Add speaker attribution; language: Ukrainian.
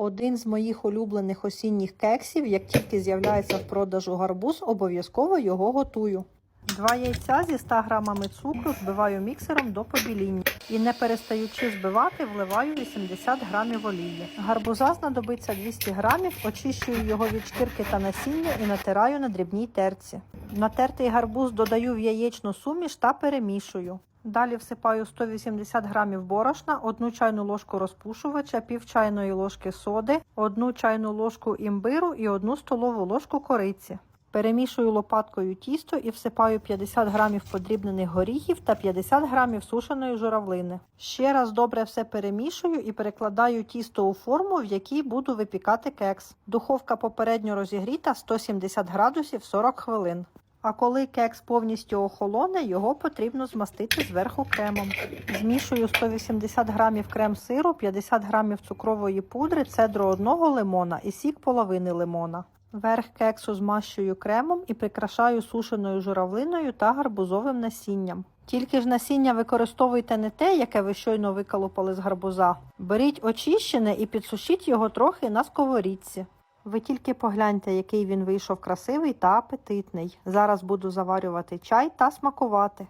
Speaker 1: Один з моїх улюблених осінніх кексів, як тільки з'являється в продажу гарбуз, обов'язково його готую. Два яйця зі 100 грамами цукру збиваю міксером до побіління і не перестаючи збивати, вливаю 80 грамів олії. Гарбуза знадобиться 200 грамів, очищую його від шкірки та насіння і натираю на дрібній терці. Натертий гарбуз додаю в яєчну суміш та перемішую. Далі всипаю 180 грамів борошна, одну чайну ложку розпушувача, пів чайної ложки соди, одну чайну ложку імбиру і одну столову ложку кориці. Перемішую лопаткою тісто і всипаю 50 грамів подрібнених горіхів та 50 грамів сушеної журавлини. Ще раз добре все перемішую і перекладаю тісто у форму, в якій буду випікати кекс. Духовка попередньо розігріта 170 градусів 40 хвилин. А коли кекс повністю охолоне, його потрібно змастити зверху кремом. Змішую 180 грамів крем-сиру, 50 грамів цукрової пудри, цедру одного лимона і сік половини лимона. Верх кексу змащую кремом і прикрашаю сушеною журавлиною та гарбузовим насінням. Тільки ж насіння використовуйте не те, яке ви щойно виколупали з гарбуза. Беріть очищене і підсушіть його трохи на сковорідці. Ви тільки погляньте, який він вийшов красивий та апетитний. Зараз буду заварювати чай та смакувати.